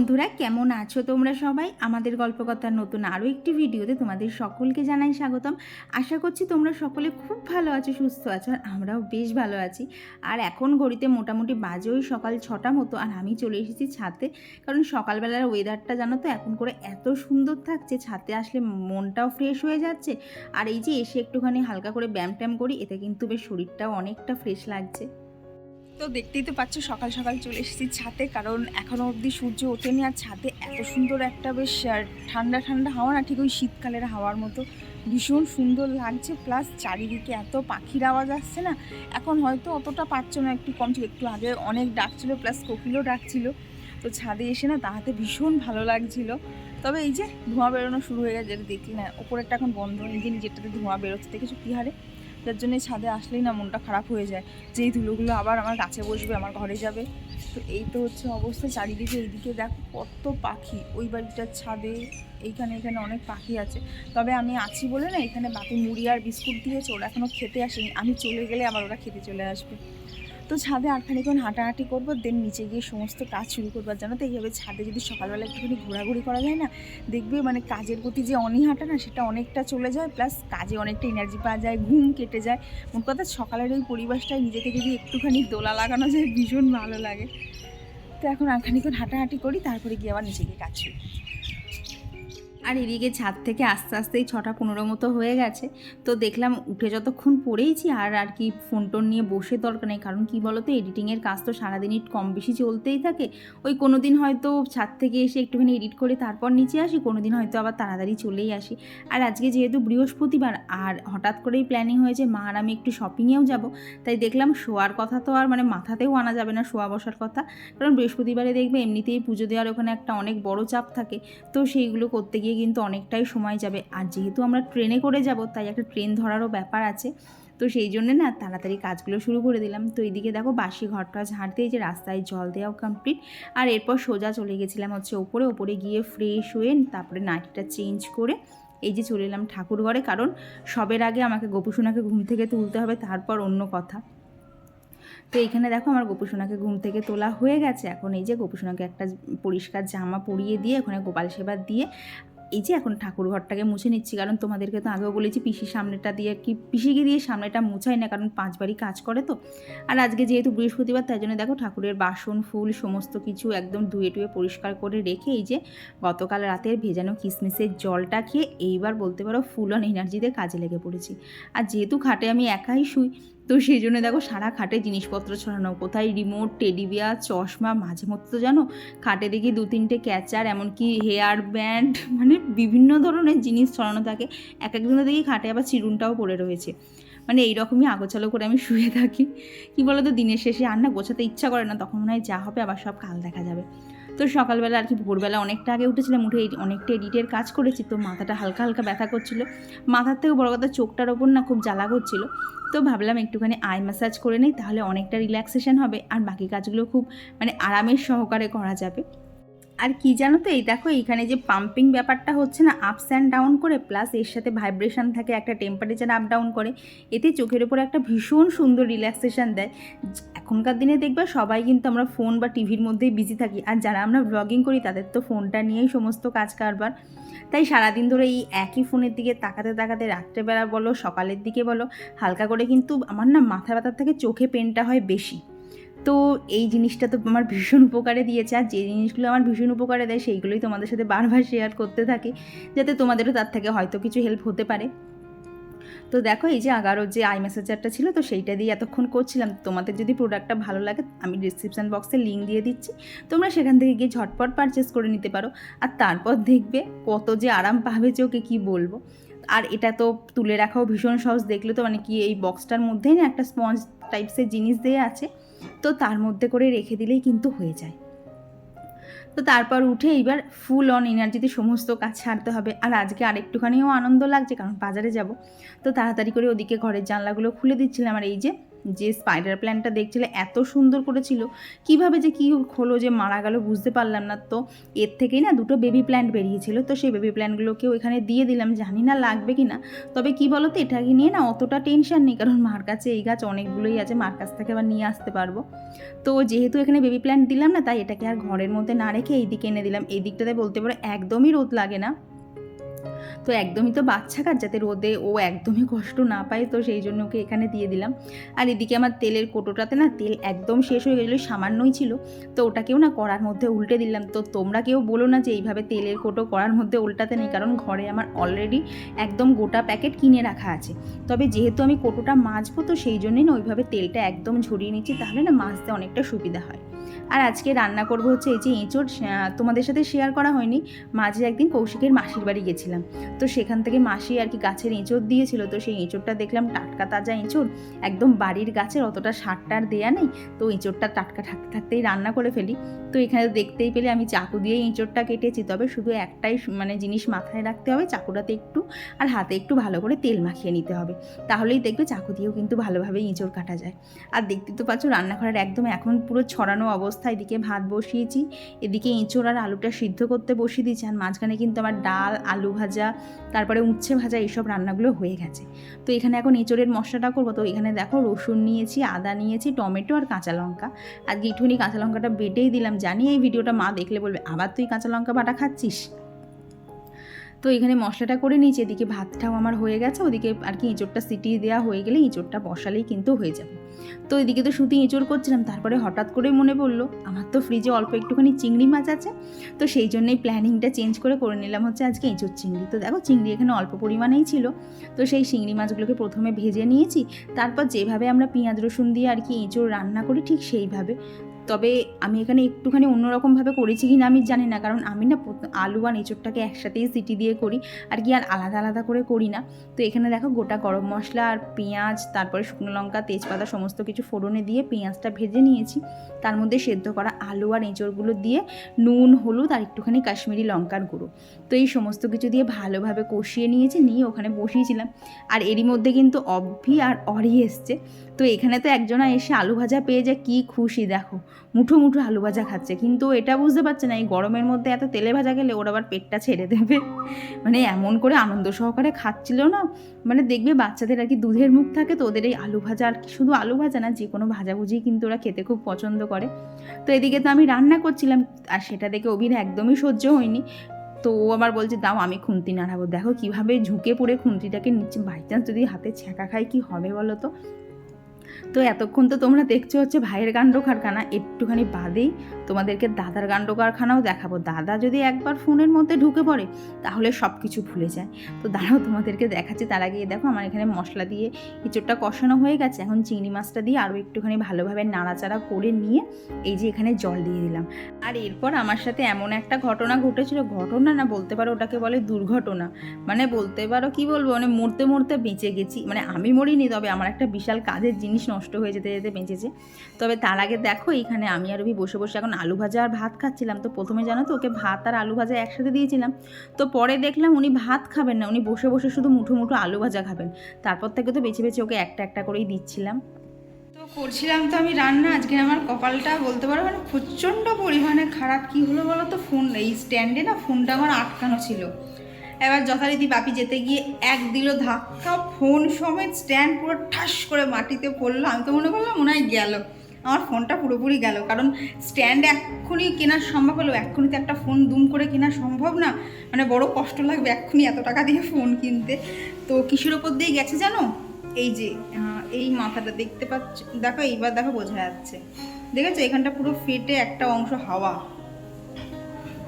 বন্ধুরা, কেমন আছো তোমরা সবাই? আমাদের গল্পকথার নতুন আরও একটি ভিডিওতে তোমাদের সকলকে জানাই স্বাগতম। আশা করছি তোমরা সকলে খুব ভালো আছো, সুস্থ আছো, আর আমরাও বেশ ভালো আছি। আর এখন ঘড়িতে মোটামুটি বাজে ওই সকাল ছটা মতো, আর আমি চলে এসেছি ছাদে। কারণ সকালবেলার ওয়েদারটা জানো তো, এখন করে এত সুন্দর থাকছে, ছাদে আসলে মনটাও ফ্রেশ হয়ে যাচ্ছে। আর এই যে এসে একটুখানি হালকা করে ব্যায়াম ট্যাম করি, এতে কিন্তু বেশ শরীরটাও অনেকটা ফ্রেশ লাগছে। তো দেখতেই তো পাচ্ছ, সকাল সকাল চলে এসেছি ছাদে, কারণ এখনও অবধি সূর্য ওঠেনি আর ছাদে এত সুন্দর একটা বেশ ঠান্ডা ঠান্ডা হাওয়া না, ঠিক ওই শীতকালের হাওয়ার মতো। ভীষণ সুন্দর লাগছে, প্লাস চারিদিকে এত পাখির আওয়াজ আসছে না, এখন হয়তো অতটা পাচ্ছ না, একটু কম ছিল, একটু আগে অনেক ডাকছিল, প্লাস কোকিলও ডাকছিল। তো ছাদে এসে না তাহাতে ভীষণ ভালো লাগছিল। তবে এই যে ধোঁয়া বেরোনো শুরু হয়ে গেছে, যেটা দেখলি না, ওপরেরটা এখন বন্ধ, নিজে নিজেরটাতে ধোঁয়া বেরোচ্ছে, দেখেছ কী হারে? যার জন্য ছাদে আসলেই না মনটা খারাপ হয়ে যায়। যে এই ধুলোগুলো আবার আমার গাছে বসবে, আমার ঘরে যাবে। তো এই তো হচ্ছে অবস্থা। চারিদিকে এইদিকে দেখ কত পাখি। ওই বাড়িটার ছাদে, এইখানে, এখানে অনেক পাখি আছে। তবে আমি আছি বলে না, এখানে বাকি মুড়ি আর বিস্কুট দিয়েছে, ওরা এখনও খেতে আসেনি। আমি চলে গেলে আবার ওরা খেতে চলে আসবে। তো ছাদে আর খানিক্ষণ হাঁটাহাঁটি করব দেন নিচে গিয়ে সমস্ত কাজ শুরু করবার জানো তো, এইভাবে ছাদে যদি সকালবেলা একটুখানি ঘোরাঘুরি করা যায় না, দেখবে মানে কাজের প্রতি যে অনীহাটা না, সেটা অনেকটা চলে যায় প্লাস কাজে অনেকটা এনার্জি পাওয়া যায়, ঘুম কেটে যায়। মোট কথা সকালের ওই পরিবেশটায় নিজেকে যদি একটুখানি দোলা লাগানো যায়, ভীষণ ভালো লাগে। তো এখন আর খানিক্ষণ হাঁটাহাঁটি করি, তারপরে গিয়ে আবার নিচে গিয়ে কাজ শুরু। আর এদিকে ছাদ থেকে আস্তে আস্তেই ছটা পনেরো মতো হয়ে গেছে। তো দেখলাম উঠে যতক্ষণ পড়েইছি আর আর কি ফোন টোন নিয়ে বসে দরকার নেই। কারণ কি বলো তো এডিটিংয়ের কাজ তো সারাদিনই কম বেশি চলতেই থাকে। ওই কোনো দিন হয়তো ছাদ থেকে এসে একটুখানি এডিট করে তারপর নিচে আসি কোনো দিন হয়তো আবার তাড়াতাড়ি চলেই আসি। আর আজকে যেহেতু বৃহস্পতিবার আর হঠাৎ করেই প্ল্যানিং হয়েছে, মা আর আমি একটু শপিংয়েও যাব। তাই দেখলাম শোয়ার কথা তো আর মানে মাথাতেও আনা যাবে না শোয়া বসার কথা। কারণ বৃহস্পতিবারে দেখবে এমনিতেই পুজো দেওয়ার ওখানে একটা অনেক বড় চাপ থাকে। তো সেইগুলো করতে গিয়ে কিন্তু অনেকটাই সময় যাবে। আর যেহেতু আমরা ট্রেনে করে যাব, তাই একটা ট্রেন ধরারও ব্যাপার আছে। তো সেই জন্যে না তাড়াতাড়ি কাজগুলো শুরু করে দিলাম। তো এইদিকে দেখো বাসি ঘরটা ঝাড় দিয়ে যে রাস্তায় জল দেওয়াও কমপ্লিট আর এরপর সোজা চলে গেছিলাম হচ্ছে ওপরে। ওপরে গিয়ে ফ্রেশ হয়ে তারপরে নাইটিটা চেঞ্জ করে এই যে চলে এলাম ঠাকুর ঘরে। কারণ সবের আগে আমাকে গোপুসোনাকে ঘুম থেকে তুলতে হবে, তারপর অন্য কথা। তো এইখানে দেখো আমার গোপুসোনাকে ঘুম থেকে তোলা হয়ে গেছে। এখন এই যে গোপুসোনাকে একটা পরিষ্কার জামা পরিয়ে দিয়ে, ওখানে গোপাল সেবা দিয়ে এই যে এখন ঠাকুর ঘরটাকে মুছে নিচ্ছি, কারণ তোমাদেরকে তো আগেও বলেছি পিসির সামনেটা দিয়ে কি, পিসিকে দিয়ে সামনেটা মুছাই না, কারণ পাঁচবারই কাজ করে তো। আর আজকে যেহেতু বৃহস্পতিবার, তাই জন্য দেখো ঠাকুরের বাসন, ফুল, সমস্ত কিছু একদম ধুয়ে টুয়ে পরিষ্কার করে রেখে এই যে গতকাল রাতের ভেজানো কিসমিসের জলটা খেয়ে এইবার বলতে পারো ফুল অন এনার্জিতে কাজে লেগে পড়েছি। আর যেহেতু খাটে আমি একাই শুই তো সেই জন্য দেখো সারা খাটে জিনিসপত্র ছড়ানো। কোথায় রিমোট টেডি বিয়ার চশমা, মাঝে মধ্যে তো জানো, খাটে দেখি দু তিনটে ক্যাচার এমনকি হেয়ার ব্যান্ড মানে বিভিন্ন ধরনের জিনিস ছড়ানো থাকে। এক একদিনে দেখি খাটে আবার চিরুনটাও পড়ে রয়েছে। মানে এইরকমই আগোছালো করে আমি শুয়ে থাকি। কি বলো তো দিনের শেষে আর না গোছাতে ইচ্ছা করে না, তখন মনে হয় যা হবে আবার সব কাল দেখা যাবে। তো সকালবেলা আর কি ভোরবেলা অনেকটা আগে উঠেছিলাম, উঠে অনেকটা এডিটের কাজ করেছি, তো মাথাটা হালকা হালকা ব্যথা করছিল। মাথার থেকে বড় কথা চোখটার ওপর না খুব জ্বালা করছিল। তো ভাবলাম একটুখানি আই ম্যাসাজ করে নিই, তাহলে অনেকটা রিল্যাক্সেশন হবে, আর বাকি কাজগুলো খুব মানে আরামের সহকারে করা যাবে। আর কি জানো তো, এই দেখো এইখানে যে পাম্পিং ব্যাপারটা হচ্ছে না আপস অ্যান্ড ডাউন করে প্লাস এর সাথে ভাইব্রেশন থাকে, একটা টেম্পারেচার আপ ডাউন করে, এতে চোখের উপর একটা ভীষণ সুন্দর রিল্যাক্সেশন দেয়। এখনকার দিনে দেখবে সবাই কিন্তু আমরা ফোন বা টিভির মধ্যেই বিজি থাকি, আর যারা আমরা ব্লগিং করি তাদের তো ফোনটা নিয়েই সমস্ত কাজ কারবার। তাই সারাদিন ধরে এই একই ফোনের দিকে তাকাতে তাকাতে রাত্রেবেলা বলো, সকালের দিকে বলো, হালকা করে কিন্তু আমার না মাথা ব্যথার থেকে চোখে পেনটা হয় বেশি। তো এই জিনিসটা তো আমার ভীষণ উপকারে দিয়েছে, আর যে জিনিসগুলো আমার ভীষণ উপকারে দেয় সেইগুলোই তোমাদের সাথে বারবার শেয়ার করতে থাকি, যাতে তোমাদেরও তার থেকে হয়তো কিছু হেল্প হতে পারে। তো দেখো এই যে আগারোর যে আই মেসেজারটা ছিল, তো সেইটা দিয়ে এতক্ষণ করছিলাম। তোমাদের যদি প্রোডাক্টটা ভালো লাগে, আমি ডিসক্রিপশান বক্সে লিঙ্ক দিয়ে দিচ্ছি। তোমরা সেখান থেকে গিয়ে ঝটপট পারচেস করে নিতে পারো। আর তারপর দেখবে কত যে আরাম পাবে ওকে কী বলব। আর এটা তো তুলে রাখাও ভীষণ সহজ। দেখলে তো মানে কি এই বক্সটার মধ্যেই না একটা স্পঞ্জ টাইপসের জিনিস দেওয়া আছে। তো তার মধ্যে করে রেখে দিলেই কিন্তু হয়ে যায়। তো তারপর উঠে এইবার ফুল অন এনার্জিতে সমস্ত কাজ ছাড়তে হবে। আর আজকে আরেকটুখানিও আনন্দ লাগছে, কারণ বাজারে যাব। তো তাড়াতাড়ি করে ওদিকে ঘরের জানলাগুলো খুলে দিচ্ছিলাম। আর এই যে যে স্পাইডার প্ল্যানটা দেখছিলে এত সুন্দর করেছিল, কীভাবে যে কী হলো যে মারা গেল বুঝতে পারলাম না। তো এর থেকেই না দুটো বেবি প্ল্যান্ট বেরিয়েছিল, তো সেই বেবি প্ল্যান্টগুলোকেও এখানে দিয়ে দিলাম, জানি না লাগবে কি না তবে কি বলো তো এটাকে নিয়ে না অতটা টেনশন নেই, কারণ মার কাছে এই গাছ অনেকগুলোই আছে, মার কাছ থেকে আবার নিয়ে আসতে পারব। তো যেহেতু এখানে বেবি প্ল্যান্ট দিলাম না, তাই এটাকে আর ঘরের মধ্যে না রেখে এই দিকে এনে দিলাম। এই দিকটাতে বলতে পারো একদমই রোদ লাগে না। তো একদমই তো বাচ্চা কাজ যাতে রোদে ও একদমই কষ্ট না পায়, তো সেই জন্য ওকে এখানে দিয়ে দিলাম। আর এদিকে আমার তেলের কোটোটাতে না তেল একদম শেষ হয়ে গেছিল, সামান্যই ছিল। তো ওটাকেও না কড়ার মধ্যে উল্টে দিলাম। তো তোমরা কেউ বলো না যে এইভাবে তেলের কোটো কড়ার মধ্যে উল্টাতে নেই, কারণ ঘরে আমার অলরেডি একদম গোটা প্যাকেট কিনে রাখা আছে। তবে যেহেতু আমি কোটোটা মাজবো, তো সেই জন্যই না ওইভাবে তেলটা একদম ঝরিয়ে নিচ্ছি, তাহলে না মাজতে অনেকটা সুবিধা হয়। আর আজকে রান্না করব হচ্ছে এই যে এঁচোড় তোমাদের সাথে শেয়ার করা হয়নি। মাঝে একদিন কৌশিকের মাসির বাড়ি গেছিলাম। তো সেখান থেকে মাসি আর কি গাছের এঁচোড় দিয়েছিল, তো সেই এঁচোড়টা দেখলাম টাটকা তাজা এঁচোড়, একদম বাড়ির গাছের অতটা সারটার দেয়া নেই, তো এঁচোড়টা টাটকা থাকতে থাকতেই রান্না করে ফেলি। তো এখানে দেখতেই পেলে আমি চাকু দিয়ে এঁচোড়টা কেটেছি, তবে শুধু একটাই মানে জিনিস মাথায় রাখতে হবে, চাকুটাতে একটু আর হাতে একটু ভালো করে তেল মাখিয়ে নিতে হবে। তাহলেই দেখবে চাকু দিয়েও কিন্তু ভালোভাবে এঁচোড় কাটা যায়। আর দেখতে তো পাচ্ছ রান্নাঘরের একদম এখন পুরো ছড়ানো অবস্থা, এদিকে ভাত বসিয়েছি, এদিকে এঁচোড় আর আলুটা সিদ্ধ করতে বসিয়ে দিয়েছি, আর মাঝখানে কিন্তু আমার ডাল, আলু ভাজা তারপরে উচ্ছে ভাজা এইসব রান্নাগুলো হয়ে গেছে। তো এখানে এখন এঁচোড়ের মশলাটা করব। তো এখানে দেখো রসুন নিয়েছি, আদা নিয়েছি, টমেটো আর কাঁচা লঙ্কা। আজকে একটুখানি কাঁচা লঙ্কাটা বেটেই দিলাম। জানি এই ভিডিওটা মা দেখলে বলবে, আবার তুই কাঁচা লঙ্কা বাটা খাচ্ছিস? তো এখানে মশলাটা করে নিয়েছি, এদিকে ভাতটাও আমার হয়ে গেছে, ওদিকে আর কি এঁচোড়টা সিটি দেওয়া হয়ে গেলে এঁচোড়টা বসালেই কিন্তু হয়ে যাবে। তো এদিকে তো শুধু এঁচোড় করছিলাম, তারপরে হঠাৎ করে মনে পড়ল, আমার তো ফ্রিজে অল্প একটুখানি চিংড়ি মাছ আছে, তো সেই জন্যই প্ল্যানিংটা চেঞ্জ করে করে নিলাম হচ্ছে আজকে এঁচোড় চিংড়ি। তো দেখো চিংড়ি এখানে অল্প পরিমাণেই ছিল, তো সেই চিংড়ি মাছগুলোকে প্রথমে ভেজে নিয়েছি, তারপর যেভাবে আমরা পেঁয়াজ, রসুন দিয়ে আর কি এঁচোড় রান্না করি ঠিক সেইভাবে। তবে আমি এখানে একটুখানি অন্যরকমভাবে করেছি কি না আমি জানি না। কারণ আমি না আলু আর এঁচোড়টাকে একসাথেই সিটি দিয়ে করি। আর কি আর আলাদা আলাদা করে করি না। তো এখানে দেখো গোটা গরম মশলা আর পেঁয়াজ, তারপরে শুকনো লঙ্কা, তেজপাতা সমস্ত কিছু ফোড়নে দিয়ে পেঁয়াজটা ভেজে নিয়েছি। তার মধ্যে সেদ্ধ করা আলু আর এঁচোড়গুলো দিয়ে নুন, হলুদ আর একটুখানি কাশ্মীরি লঙ্কার গুঁড়ো। তো এই সমস্ত কিছু দিয়ে ভালোভাবে কষিয়ে নিয়েছি, নিয়ে ওখানে বসিয়েছিলাম। আর এরই মধ্যে কিন্তু অভি আর অরি এসছে। তো এখানে তো একজনা এসে আলু ভাজা পেয়ে যে কী খুশি, দেখো। মুঠো মুঠো আলু ভাজা খাচ্ছে। কিন্তু এটা বুঝতে পারছে না, এই গরমের মধ্যে এত তেলে ভাজা গেলে ওর আবার পেটটা ছেড়ে দেবে। মানে এমন করে আনন্দ সহকারে খাচ্ছিল না। মানে দেখবে বাচ্চাদের আর কি দুধের মুখ থাকে তো, ওদের এই আলু ভাজা আর কি শুধু আলু ভাজা না, যে কোনো ভাজাভুজি কিন্তু ওরা খেতে খুব পছন্দ করে। তো এদিকে তো আমি রান্না করছিলাম, আর সেটা দেখে অভির একদমই সহ্য হয়নি। তো ও আবার বলছে, দাও, আমি খুন্তি নাড়াবো। দেখো কীভাবে ঝুঁকে পড়ে খুন্তিটাকে নিচ্ছে। বাই চান্স যদি হাতে ছ্যাঁকা খায় কি হবে বলো তো? তো এতক্ষণ তো তোমরা দেখছ হচ্ছে ভাইয়ের কাণ্ড কারখানা। একটুখানি বাদেই তোমাদেরকে দাদার কাণ্ড কারখানাও দেখাবো। দাদা যদি একবার ফোনের মধ্যে ঢুকে পড়ে, তাহলে সব কিছু ভুলে যায়। তো দাঁড়াও তোমাদেরকে দেখাচ্ছি, তার আগে দেখো আমার এখানে মশলা দিয়ে ইঁচড়টা কষানো হয়ে গেছে। এখন চিংড়ি মাছটা দিয়ে আরও একটুখানি ভালোভাবে নাড়াচাড়া করে নিয়ে এই যে এখানে জল দিয়ে দিলাম। আর এরপর আমার সাথে এমন একটা ঘটনা ঘটেছিল, ঘটনা না বলতে পারো ওটাকে বলে দুর্ঘটনা। মানে বলতে পারো কি বলব মানে মরতে মরতে বেঁচে গেছি। মানে আমি মরিনি, তবে আমার একটা বিশাল কাজের জিনিস নষ্ট হয়ে যেতে যেতে বেঁচেছে। তবে তার আগে দেখো এইখানে আমি আর ওই বসে বসে এখন আলু ভাজা আর ভাত খাচ্ছিলাম। তো প্রথমে জানো তো, ওকে ভাত আর আলু ভাজা একসাথে দিয়েছিলাম। তো পরে দেখলাম উনি ভাত খাবেন না, উনি বসে বসে শুধু মুঠো মুঠো আলু ভাজা খাবেন। তারপর থেকে তো বেছে বেছে ওকে একটা একটা করেই দিচ্ছিলাম। তো করছিলাম তো আমি রান্না, আজকে আমার কপালটা বলতে পারো মানে প্রচণ্ড পরিমাণে খারাপ। কি হলো বলো তো, ফোন, এই স্ট্যান্ডে না ফোনটা আমার আটকানো ছিল। এবার যথারীতি বাপি যেতে গিয়ে এক দিল ধাক্কা, ফোন সমেত স্ট্যান্ড পুরো ঠাস করে মাটিতে পড়ল। আমি তো মনে করলাম মনে হয় গেল। আমার ফোনটা পুরোপুরি গেল, কারণ স্ট্যান্ড এক্ষুনি কেনা সম্ভব হলো। এক্ষুনি তো একটা ফোন দুম করে কেনা সম্ভব না। মানে বড় কষ্ট লাগবে এক্ষুনি এত টাকা দিয়ে ফোন কিনতে। তো কিসের ওপর দিয়ে গেছে জানো? এই যে এই মাথাটা দেখতে পাচ্ছ, দেখো এইবার দেখো বোঝা যাচ্ছে। দেখেছ? এখানটা পুরো ফেটে একটা অংশ হাওয়া।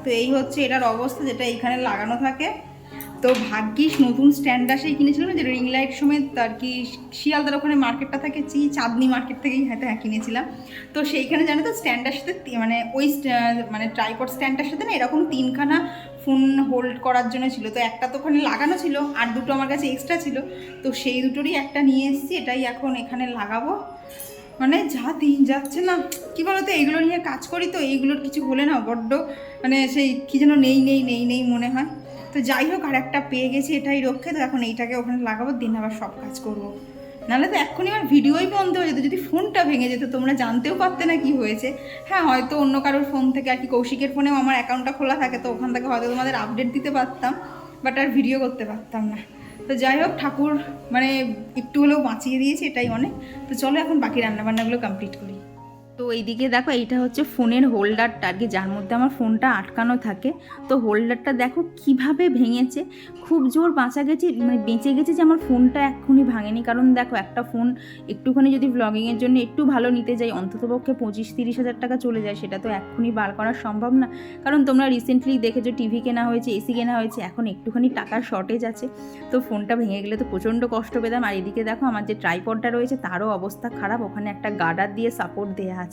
তো এই হচ্ছে এটার অবস্থা যেটা এইখানে লাগানো থাকে। তো ভাগ্যিস নতুন স্ট্যান্ড আসেই কিনেছিল না যে রিং লাইট সমেত আর কি শিয়ালদার ওখানে মার্কেটটা থাকে, চি, চাঁদনি মার্কেট থেকেই হয়তো হ্যাঁ কিনেছিলাম। তো সেইখানে জানো তো স্ট্যান্ডটার সাথে মানে ওই মানে ট্রাইপড স্ট্যান্ডটার সাথে না এরকম তিনখানা ফোন হোল্ড করার জন্য ছিল। তো একটা তো ওখানে লাগানো ছিল, আর দুটো আমার কাছে এক্সট্রা ছিল। তো সেই দুটোরই একটা নিয়ে এসেছি, এটাই এখন এখানে লাগাবো। মানে যা দিন যাচ্ছে না, কি বলতো এইগুলো নিয়ে কাজ করি তো, এইগুলোর কিছু হলে না বড্ড মানে সেই কি যেন নেই নেই নেই নেই মনে হয়। তো যাই হোক, আর একটা পেয়ে গেছি এটাই রক্ষে। তো এখন এইটাকে ওখানে লাগাবো, দিন আবার সব কাজ করব। নাহলে তো এক্ষুনি আমার ভিডিওই বন্ধ হয়ে যেত। যদি ফোনটা ভেঙে যেত, তোমরা জানতেও পারতে না কি হয়েছে। হ্যাঁ হয়তো অন্য কারোর ফোন থেকে আর কি কৌশিকের ফোনেও আমার অ্যাকাউন্টটা খোলা থাকে, তো ওখান থেকে হয়তো তোমাদের আপডেট দিতে পারতাম বাট আর ভিডিও করতে পারতাম না। তো যাই হোক, ঠাকুর মানে একটু হলেও বাঁচিয়ে দিয়েছে এটাই অনেক। তো চলো এখন বাকি রান্নাবান্নাগুলো কমপ্লিট করি। তো এইদিকে দেখো, এইটা হচ্ছে ফোনের হোল্ডারটা আর কি, যার মধ্যে আমার ফোনটা আটকানো থাকে। তো হোল্ডারটা দেখো কীভাবে ভেঙেছে, খুব জোর বাঁচা গেছে মানে বেঁচে গেছে যে আমার ফোনটা এক্ষুনি ভাঙেনি। কারণ দেখো, একটা ফোন একটুখানি যদি ব্লগিংয়ের জন্য একটু ভালো নিতে যাই, অন্ততপক্ষে পঁচিশ তিরিশ হাজার টাকা চলে যায়, সেটা তো এক্ষুনি বার করা সম্ভব না। কারণ তোমরা রিসেন্টলি দেখেছ টিভি কেনা হয়েছে এসি কেনা হয়েছে, এখন একটুখানি টাকার শর্টেজ আছে। তো ফোনটা ভেঙে গেলে তো প্রচণ্ড কষ্ট পেতাম। আর এদিকে দেখো, আমার যে ট্রাইপডটা রয়েছে, তারও অবস্থা খারাপ। ওখানে একটা গার্ডার দিয়ে সাপোর্ট দেওয়া আছে।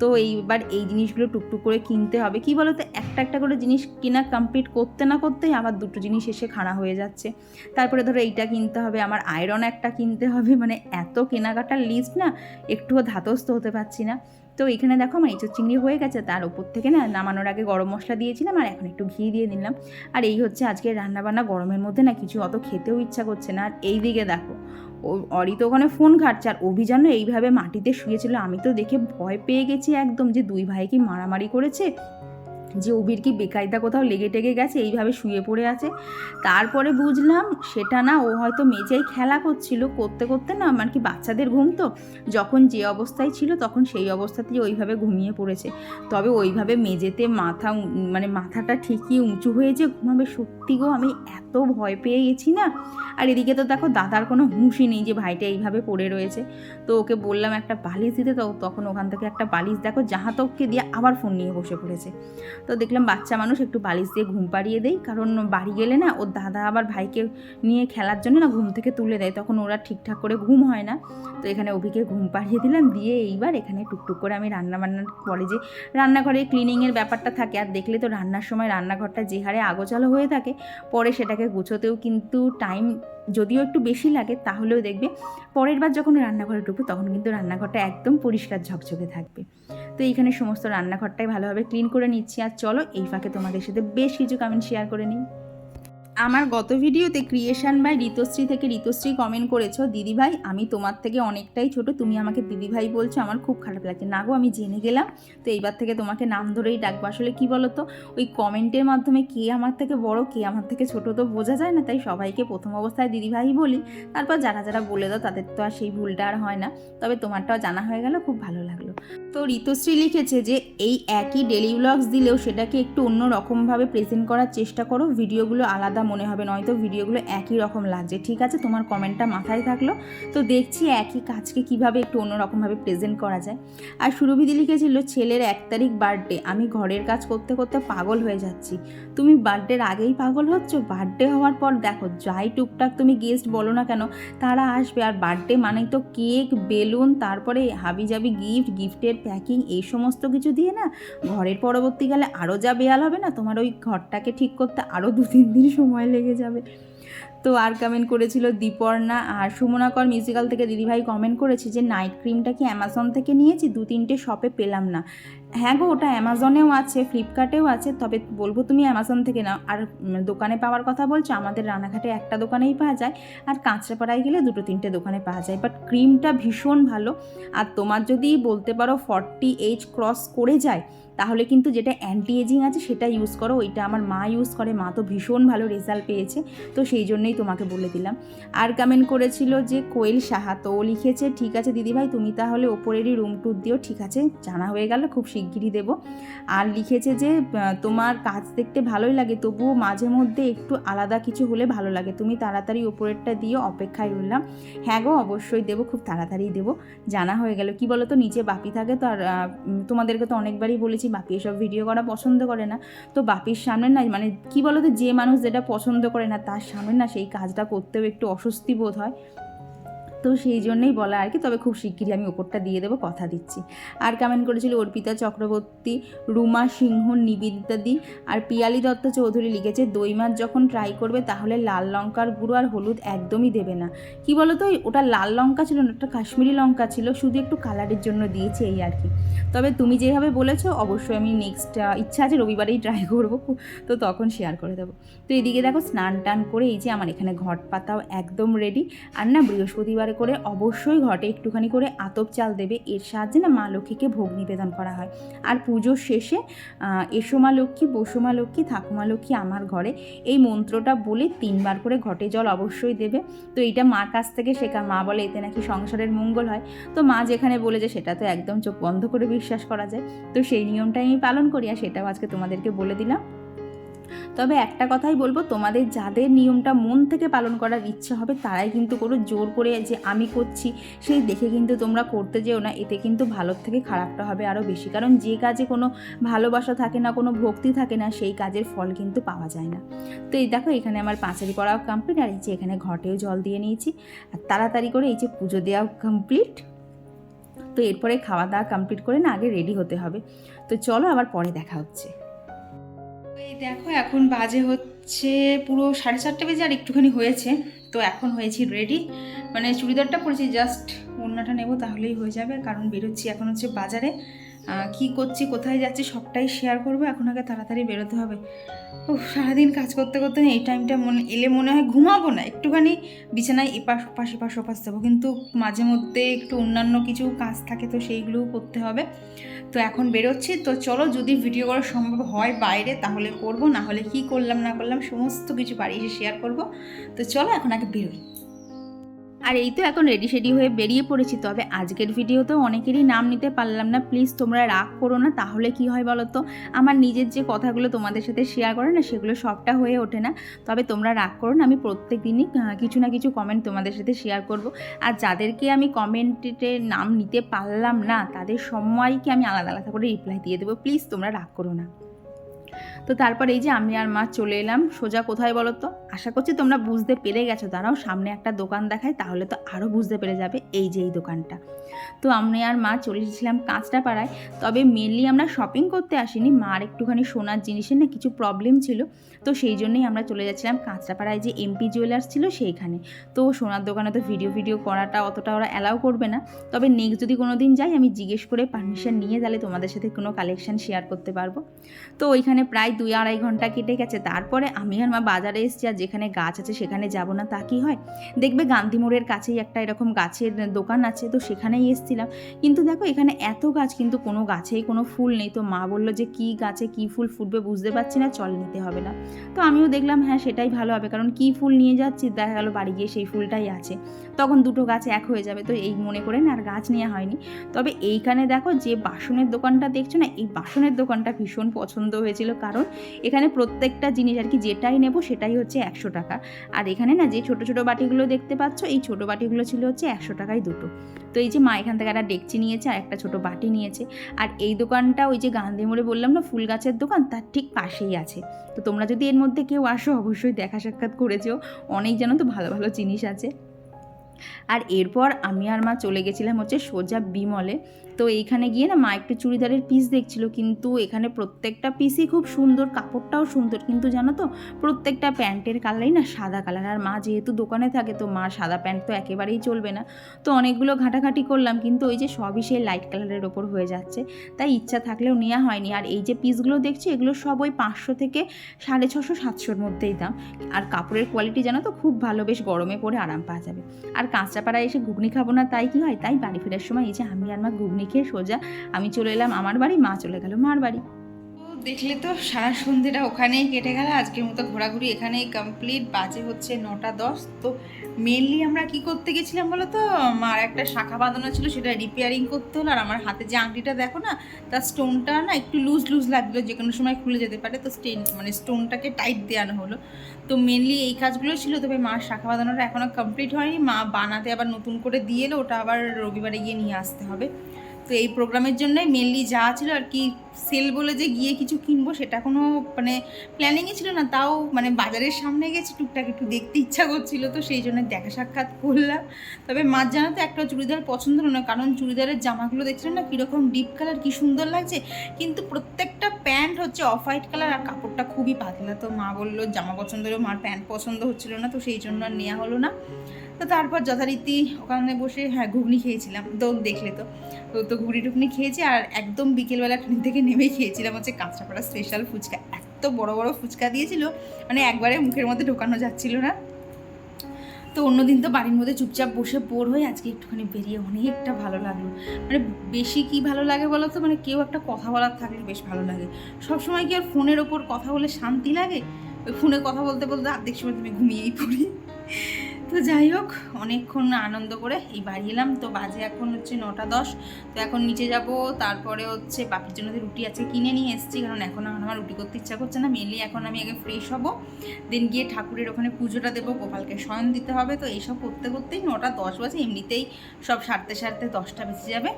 তো এইবার এই জিনিসগুলো টুকটুক করে কিনতে হবে। কি বলো তো একটা একটা করে জিনিস কেনা কমপ্লিট করতে না করতেই আবার দুটো জিনিস এসে খাড়া হয়ে যাচ্ছে। তারপরে ধরো এইটা কিনতে হবে, আমার আয়রন একটা কিনতে হবে। মানে এত কেনাকাটার লিস্ট না, একটুও ধাতস্থ হতে পারছি না। তো এখানে দেখো আমার এঁচোর চিংড়ি হয়ে গেছে, তার ওপর থেকে না নামানোর আগে গরম মশলা দিয়েছিলাম আর এখন একটু ঘি দিয়ে দিলাম আর এই হচ্ছে আজকে রান্নাবান্না, গরমের মধ্যে না কিছু অত খেতেও ইচ্ছা করছে না। আর এই দিকে দেখো ও অরি তো ওখানে ফোন ঘাটছে, আর অভিযান এইভাবে মাটিতে শুয়েছিল। আমি তো দেখে ভয় পেয়ে গেছি একদম যে দুই ভাই কি মারামারি করেছে। যে অভির কি বেকায়দা কোথাও লেগে টেগে গেছে, এইভাবে শুয়ে পড়ে আছে। তারপরে বুঝলাম সেটা না, ও হয়তো মেঝেই খেলা করছিল, করতে করতে না মানে কি বাচ্চাদের ঘুম তো? যখন যে অবস্থায় ছিল তখন সেই অবস্থাতেই ওইভাবে ঘুমিয়ে পড়েছে। তবে ওইভাবে মেঝেতে মাথা মানে মাথাটা ঠিকই উঁচু হয়ে যে ঘুমাবে, সত্যি গো আমি এত ভয় পেয়ে গেছি না। আর এদিকে তো দেখো দাদার কোনো হুঁশই নেই যে ভাইটা এইভাবে পড়ে রয়েছে। তো ওকে বললাম একটা বালিশ দিতে, তো তখন ওখান থেকে একটা বালিশ দেখো জাহাতককে দিয়ে আবার ফোন নিয়ে বসে পড়েছে। তো দেখলাম বাচ্চা মানুষ একটু বালিশ দিয়ে ঘুম পাড়িয়ে দেই কারণ বাড়ি গেলে না, ওর দাদা আবার ভাইকে নিয়ে খেলার জন্য না ঘুম থেকে তুলে দেয়। তখন ওরা ঠিকঠাক করে ঘুম হয় না। তো এখানে অভিকে ঘুম পাড়িয়ে দিলাম। দিয়ে এইবার এখানে টুকটুক করে আমি রান্না বান্নার পরে যে রান্নাঘরে ক্লিনিংয়ের ব্যাপারটা থাকে, আর দেখলে তো রান্নার সময় রান্নাঘরটা যে হারে আগোচালো হয়ে থাকে, পরে সেটাকে গুছোতেও কিন্তু টাইম যদিও একটু বেশি লাগে, তাহলেও দেখবে পরের বার যখন রান্নাঘরে ঢুকবো, তখন কিন্তু রান্নাঘরটা একদম পরিষ্কার ঝকঝকে থাকবে। তো এইখানে সমস্ত রান্নাঘরটাই ভালোভাবে ক্লিন করে নিচ্ছি। আর চলো এই ফাঁকে তোমাদের সাথে বেশ কিছু কামেন্ট শেয়ার করে নিই। আমার গত ভিডিওতে ক্রিয়েশন বাই ঋতুশ্রী থেকে ঋতুশ্রী কমেন্ট করেছ দিদিভাই আমি তোমার থেকে অনেকটাই ছোট, তুমি আমাকে দিদিভাই বলছো, আমার খুব খারাপ লাগছে। না গো, আমি জেনে গেলাম, তো এইবার থেকে তোমাকে নাম ধরেই ডাকবো। আসলে কী বলো তো ওই কমেন্টের মাধ্যমে কে আমার থেকে বড়, কে আমার থেকে ছোট তো বোঝা যায় না, তাই সবাইকে প্রথম অবস্থায় দিদিভাই বলি। তারপর যারা যারা বলে দাও, তাদের তো আর সেই ভুলটা আর হয় না। তবে তোমারটাও জানা হয়ে গেল, খুব ভালো লাগল। তো ঋতুশ্রী লিখেছে যে, এই একই ডেলি ব্লগস দিলেও সেটাকে একটু অন্য রকমভাবে প্রেজেন্ট করার চেষ্টা করো ভিডিওগুলো আলাদা মনে হবে, নয়তো ভিডিওগুলো একই রকম লাগছে। ঠিক আছে, তোমার কমেন্টটা মাথায় থাকল। তো দেখছি একই কাজকে কীভাবে একটু অন্যরকমভাবে প্রেজেন্ট করা যায়। আর সুরভিদি লিখেছিল, ছেলের এক তারিখ বার্থডে আমি ঘরের কাজ করতে করতে পাগল হয়ে যাচ্ছি। তুমি বার্থডের আগেই পাগল হচ্ছ? বার্থডে হওয়ার পর দেখো, যাই টুকটাক তুমি গেস্ট বলো না কেন, তারা আসবে। আর বার্থডে মানেই তো কেক বেলুন, তারপরে হাবি জাবি গিফট গিফটের প্যাকিং এই সমস্ত কিছু দিয়ে না, ঘরের পরবর্তীকালে আরও যা বেয়াল হবে না, তোমার ওই ঘরটাকে ঠিক করতে আরও দু তিন দিন সময় লেগে যাবে। তো আর কমেন্ট করেছিল দীপর্ণা আর সুমনাকর মিউজিক্যাল থেকে দিদিভাই কমেন্ট করেছে যে নাইট ক্রিমটা কি অ্যামাজন থেকে নিয়েছি? দু তিনটে শপে পেলাম না। হ্যাঁ গো, ওটা অ্যামাজনেও আছে ফ্লিপকার্টেও আছে, তবে বলব তুমি অ্যামাজন থেকে নাও। আর দোকানে পাওয়ার কথা বলছো, আমাদের রানাঘাটে একটা দোকানেই পাওয়া যায়, আর কাঁচরাপাড়ায় গেলে দুটো তিনটে দোকানে পাওয়া যায়। বাট ক্রিমটা ভীষণ ভালো। আর তোমার যদি বলতে পারো ফর্টি এইজ ক্রস করে যায় তাহলে কিন্তু যেটা অ্যান্টি এজিং আছে সেটা ইউজ করো। ওইটা আমার মা ইউজ করে, মা তো ভীষণ ভালো রেজাল্ট পেয়েছে। তো সেই জন্যই তোমাকে বলে দিলাম। আর কমেন্ট করেছিল যে কোয়েল সাহা, তো ও লিখেছে, ঠিক আছে দিদিভাই, তুমি তাহলে ওপরেরই রুম টুর দিও, ঠিক আছে? জানা হয়ে গেল, খুব শিগগিরই দেবো। আর লিখেছে যে তোমার কাজ দেখতে ভালোই লাগে, তবুও মাঝে মধ্যে একটু আলাদা কিছু হলে ভালো লাগে। তুমি তাড়াতাড়ি ওপরেরটা দিও, অপেক্ষায় রইলাম। হ্যাঁ গো, অবশ্যই দেবো, খুব তাড়াতাড়ি দেবো। জানা হয়ে গেল। কি বলো তো নিচে বাপি থাকে তো, আর তোমাদেরকে তো অনেকবারই বলেছি বাপি এসব ভিডিও করা পছন্দ করে না। তো বাপির সামনে না মানে কি বলো তো যে মানুষ যেটা পছন্দ করে না, তার সামনে না সেই কাজটা করতেও একটু অস্বস্তি বোধ হয়। তো সেই জন্যই বলা আর কি, তবে খুব শিগগিরই আমি ওপরটা দিয়ে দেবো, কথা দিচ্ছি। আর কমেন্ট করেছিল অর্পিতা চক্রবর্তী, রুমা সিংহ, নিবেদিতা দি আর পিয়ালি দত্ত চৌধুরী লিখেছে, দই মাছ যখন ট্রাই করবে তাহলে লাল লঙ্কার গুঁড়ো আর হলুদ একদমই দেবে না। কি বলো তো ওটা লাল লঙ্কা ছিল না, ওটা কাশ্মীরি লঙ্কা ছিল, শুধু একটু কালারের জন্য দিয়েছি এই আর কি। তবে তুমি যেভাবে বলেছ, অবশ্যই আমি নেক্সট ইচ্ছা আছে রবিবারেই ট্রাই করব, তো তখন শেয়ার করে দেবো। তো এদিকে দেখো, স্নান টান করে এই যে আমার এখানে ঘট পাতাও একদম রেডি আর না, বৃহস্পতিবার করে অবশ্যই ঘটে, একটুখানি করে আতপ চাল দেবে। এর সাহায্যে না মা লক্ষ্মীকে ভোগ নিবেদন করা হয়। আর পুজোর শেষে এসো মা লক্ষ্মী, বসো মা লক্ষ্মী ঠাকুমা লক্ষ্মী আমার ঘরে। এই মন্ত্রটা বলে তিনবার করে ঘটে জল অবশ্যই দেবে। তো এইটা মার কাছ থেকে শেখা। মা বলে, এতে নাকি সংসারের মঙ্গল হয়। তো মা যেখানে বলেছে সেটা তো একদম চোখ বন্ধ করে বিশ্বাস করা যায়। তো সেই নিয়মটাই আমি পালন করি, আর সেটাও আজকে তোমাদেরকে বলে দিলাম। তবে একটা কথাই বলব, তোমাদের যাদের নিয়মটা মন থেকে পালন করার ইচ্ছা হবে, তারাই কিন্তু করো জোর করে যে আমি করছি, সেই দেখে কিন্তু তোমরা করতে যেও না। এতে কিন্তু ভালোর থেকে খারাপটা হবে আরও বেশি। কারণ যে কাজে কোনো ভালোবাসা থাকে না, কোনো ভক্তি থাকে না, সেই কাজের ফল কিন্তু পাওয়া যায় না। তো এই দেখো, এখানে আমার পাঁচারি পড়াও কমপ্লিট আর এই যে এখানে ঘটেও জল দিয়ে নিয়েছি। আর তাড়াতাড়ি করে এই যে পুজো দেওয়াও কমপ্লিট তো এরপরে খাওয়া দাওয়া কমপ্লিট করে না, আগে রেডি হতে হবে। তো চলো আবার পরে দেখা হচ্ছে। দেখো, এখন বাজে হচ্ছে পুরো সাড়ে চারটে বেজে আর একটুখানি হয়েছে। তো এখন হয়েছি রেডি মানে চুড়িদারটা পরেছি জাস্ট ওড়নাটা নেব তাহলেই হয়ে যাবে, কারণ বেরোচ্ছি এখন হচ্ছে বাজারে। কি করছি, কোথায় যাচ্ছি, সবটাই শেয়ার করব। এখন আগে তাড়াতাড়ি বেরোতে হবে। ও সারাদিন কাজ করতে করতে এই টাইমটা মনে, এলে মনে হয় ঘুমাবো না। একটুখানি বিছানায় এপাশ ওপাশ এপাশ ওপাশ দেবো কিন্তু মাঝে মধ্যে একটু অন্যান্য কিছু কাজ থাকে, তো সেইগুলোও করতে হবে। তো এখন বেরোচ্ছি। তো চলো, যদি ভিডিও করা সম্ভব হয় বাইরে, তাহলে করব। না হলে কি করলাম, না করলাম, সমস্ত কিছু বাড়ি এসে শেয়ার করব। তো চলো, এখন আগে বেরোই। আর এই তো এখন রেডি সেডি হয়ে বেরিয়ে পড়েছি। তবে আজকের ভিডিওতেও অনেকেরই নাম নিতে পারলাম না। প্লিজ তোমরা রাগ করো না, তাহলে কি হয় বলো তো? আমার নিজের যে কথাগুলো তোমাদের সাথে শেয়ার করে না, সেগুলো সবটা হয়ে ওঠে না। তবে তোমরা রাগ করো না, আমি প্রত্যেক দিনই কিছু না কিছু কমেন্ট তোমাদের সাথে শেয়ার করব। আর যাদেরকে আমি কমেন্টে নাম নিতে পারলাম না, তাদের সময়কে আমি আলাদা আলাদা করে রিপ্লাই দিয়ে দেবো। প্লিজ তোমরা রাগ করো না। তো তারপর এই যে আমি আর মা চলে এলাম। সোজা কোথায় বলো তো? আশা করছি তোমরা বুঝতে পেরে গেছো। দাঁড়াও, সামনে একটা দোকান দেখায় তাহলে তো আরও বুঝতে পেরে যাবে এই যে এই দোকানটা। তো আমি আর মা চলে এসেছিলাম কাঁচটা পাড়ায় তবে মেনলি আমরা শপিং করতে আসিনি। মার একটুখানি সোনার জিনিসের না কিছু প্রবলেম ছিল। তো সেই জন্যই আমরা চলে যাচ্ছিলাম কাঁচরাপাড়ায় যে এমপি জুয়েলার্স ছিল সেইখানে। তো সোনার দোকানে তো ভিডিও ভিডিও করাটা অতটা ওরা অ্যালাউ করবে না। তবে নেক্সট যদি কোনো দিন যাই, আমি জিজ্ঞেস করে পারমিশন নিয়ে তাহলে তোমাদের সাথে কোনো কালেকশন শেয়ার করতে পারব। তো ওইখানে প্রায় দুই আড়াই ঘণ্টা কেটে গেছে। তারপরে আমি আর মা বাজারে এসেছি আর যেখানে গাছ আছে সেখানে যাব না, তা কি হয়? দেখবে গান্ধী মোড়ের কাছেই একটা এরকম গাছের দোকান আছে, তো সেখানেই এসেছিলাম। কিন্তু দেখো, এখানে এত গাছ, কিন্তু কোনো গাছেই কোনো ফুল নেই। তো মা বলল যে, কী গাছে কী ফুল ফুটবে বুঝতে পারছি না, চল নিতে হবে না। তো আমিও দেখলাম হ্যাঁ সেটাই ভালো হবে। কারণ কী ফুল নিয়ে যাচ্ছি? দেখা গেলো বাড়ি গিয়ে সেই ফুলটাই আছে। তখন দুটো গাছ এক হয়ে যাবে, তো এই মনে করে না আর গাছ নেওয়া হয়নি। তবে এইখানে দেখো, যে বাসনের দোকানটা দেখছ না, এই বাসনের দোকানটা ভীষণ পছন্দ হয়েছিল। কারণ এখানে প্রত্যেকটা জিনিস আর কি যেটাই নেব সেটাই হচ্ছে একশো টাকা। আর এখানে না যে ছোট ছোট বাটিগুলো দেখতে পাচ্ছ, এই ছোট বাটিগুলো ছিল হচ্ছে একশো টাকায় দুটো। তো এই যে মা এখান থেকে একটা ডেকচি নিয়েছে আর একটা ছোট বাটি নিয়েছে। আর এই দোকানটা ওই যে গান্ধী মোড়ে বললাম না, ফুল গাছের দোকান, তার ঠিক পাশেই আছে। তো তোমরা যদি এর মধ্যে কেউ আসো, অবশ্যই দেখা সাক্ষাৎ করেছ অনেক যেন তো ভালো ভালো জিনিস আছে। আর এরপর আমি আর মা চলে গেছিলাম হচ্ছে সোজা বিমলে। তো এইখানে গিয়ে না মা একটু চুড়িদারের পিস দেখছিল। কিন্তু এখানে প্রত্যেকটা পিসই খুব সুন্দর, কাপড়টাও সুন্দর। কিন্তু জানো তো, প্রত্যেকটা প্যান্টের কালারই না সাদা কালার। আর মা যেহেতু দোকানে থাকে, তো মা সাদা প্যান্ট তো একেবারেই চলবে না। তো অনেকগুলো ঘাটাঘাটি করলাম, কিন্তু ওই যে সবই সেই লাইট কালারের ওপর হয়ে যাচ্ছে। তাই ইচ্ছা থাকলেও নেওয়া হয়নি। আর এই যে পিসগুলো দেখছি, এগুলো সব ওই পাঁচশো থেকে সাড়ে ছশো, সাতশোর মধ্যেই দাম। আর কাপড়ের কোয়ালিটি জানো তো, খুব ভালো, বেশ গরমে পরে আরাম পাওয়া যাবে। আর কাঁচরাপাড়ায় এসে ঘুগনি খাব না, তাই কি হয়? তাই বাড়ি ফেরার সময় এই যে আমি আর মা ঘুগনি খেয়ে সোজা আমি চলে এলাম আমার বাড়ি, মা চলে গেল মার বাড়ি। দেখলে তো সারা সন্ধ্যেটা ওখানেই কেটে গেল। আজকের মতো ঘোরাঘুরি এখানেই কমপ্লিট বাজে হচ্ছে নটা দশ। তো মেনলি আমরা কি করতে গেছিলাম বলো তো? আমার একটা শাখা বাঁধানো ছিল, সেটা রিপেয়ারিং করতে হলো। আর আমার হাতে যে আংটিটা দেখো না, তার স্টোনটা না একটু লুজ লুজ লাগল যে কোনো সময় খুলে যেতে পারে। তো স্টেন মানে স্টোনটাকে টাইট দেওয়ানো হলো। তো মেনলি এই কাজগুলো ছিল। তবে মার শাখা বাঁধানোটা এখনও কমপ্লিট হয়নি। মা বানাতে আবার নতুন করে দিয়ে এলো। ওটা আবার রবিবারে গিয়ে নিয়ে আসতে হবে। তো এই প্রোগ্রামের জন্যই মেনলি যা ছিল আর কি সেল বলে যে গিয়ে কিছু কিনবো সেটা কোনো মানে প্ল্যানিংই ছিল না, তাও মানে বাজারের সামনে গেছি, টুকটাক একটু দেখতে ইচ্ছা করছিল তো সেই জন্য দেখা সাক্ষাৎ করলাম। তবে মার জানা তো একটা চুড়িদার পছন্দ হলো না, কারণ চুড়িদারের জামাগুলো দেখছিলাম না কীরকম ডিপ কালার কী সুন্দর লাগছে, কিন্তু প্রত্যেকটা প্যান্ট হচ্ছে অফ হোয়াইট কালার আর কাপড়টা খুবই পাতলা। তো মা বলল, জামা পছন্দ হলো মার প্যান্ট পছন্দ হচ্ছিল না, তো সেই জন্য আর নেওয়া হলো না। তো তারপর যথারীতি ওখানে বসে হ্যাঁ ঘুগনি খেয়েছিলাম। তো দেখলে তো। তো তো ঘুগনি টুগনি খেয়েছি আর একদম বিকেলবেলা ট্রেন থেকে নেমে খেয়েছিলাম হচ্ছে কাঁচরাপাড়া স্পেশাল ফুচকা। এত বড় বড় ফুচকা দিয়েছিল মানে একবারে মুখের মধ্যে ঢোকানো যাচ্ছিল না। তো অন্যদিন তো বাড়ির মধ্যে চুপচাপ বসে বোর হয়ে আজকে একটুখানি বেরিয়ে অনেকটা ভালো লাগল। মানে বেশি কি ভালো লাগে বলো তো? মানে কেউ একটা কথা বলার থাকলে বেশ ভালো লাগে। সবসময় কি আর ফোনের ওপর কথা বলে শান্তি লাগে? ওই ফোনে কথা বলতে বলতে অর্ধেক সময় তুমি ঘুমিয়েই পড়ি। তো যাই হোক, অনেকক্ষণ আনন্দ করে এই বাড়ি এলাম। তো বাজে এখন হচ্ছে নটা দশ। তো এখন নিচে যাব, তারপরে হচ্ছে বাপির জন্য যে রুটি আছে কিনে নিয়ে এসেছি। কারণ এখন এখন আমার রুটি করতে ইচ্ছা করছে না মেনলি এখন আমি আগে ফ্রেশ হব। দেন গিয়ে ঠাকুরের ওখানে পুজোটা দেবো, গোপালকে স্বয়ন দিতে হবে। তো এইসব করতে করতেই নটা দশ বাজে, এমনিতেই সব সারতে সারতে দশটা বেঁচে যাবে।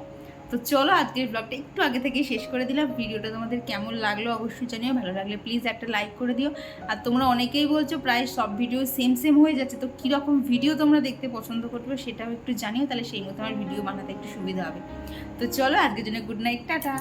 তো চলো আজকের ব্লগটা একটু আগে থেকে শেষ করে দিলাম। ভিডিওটা তোমাদের কেমন লাগল অবশ্যই জানিও, ভালো লাগলে প্লিজ একটা লাইক করে দিও। আর তোমরা অনেকেই বলছো প্রায় সব ভিডিও সেম সেম হয়ে যাচ্ছে, তো কীরকম ভিডিও তোমরা দেখতে পছন্দ করবে সেটাও একটু জানিও, তাহলে সেই মতো আমার ভিডিও বানাতে একটু সুবিধা হবে। তো চলো আজকের জন্য গুড নাইট টাটা।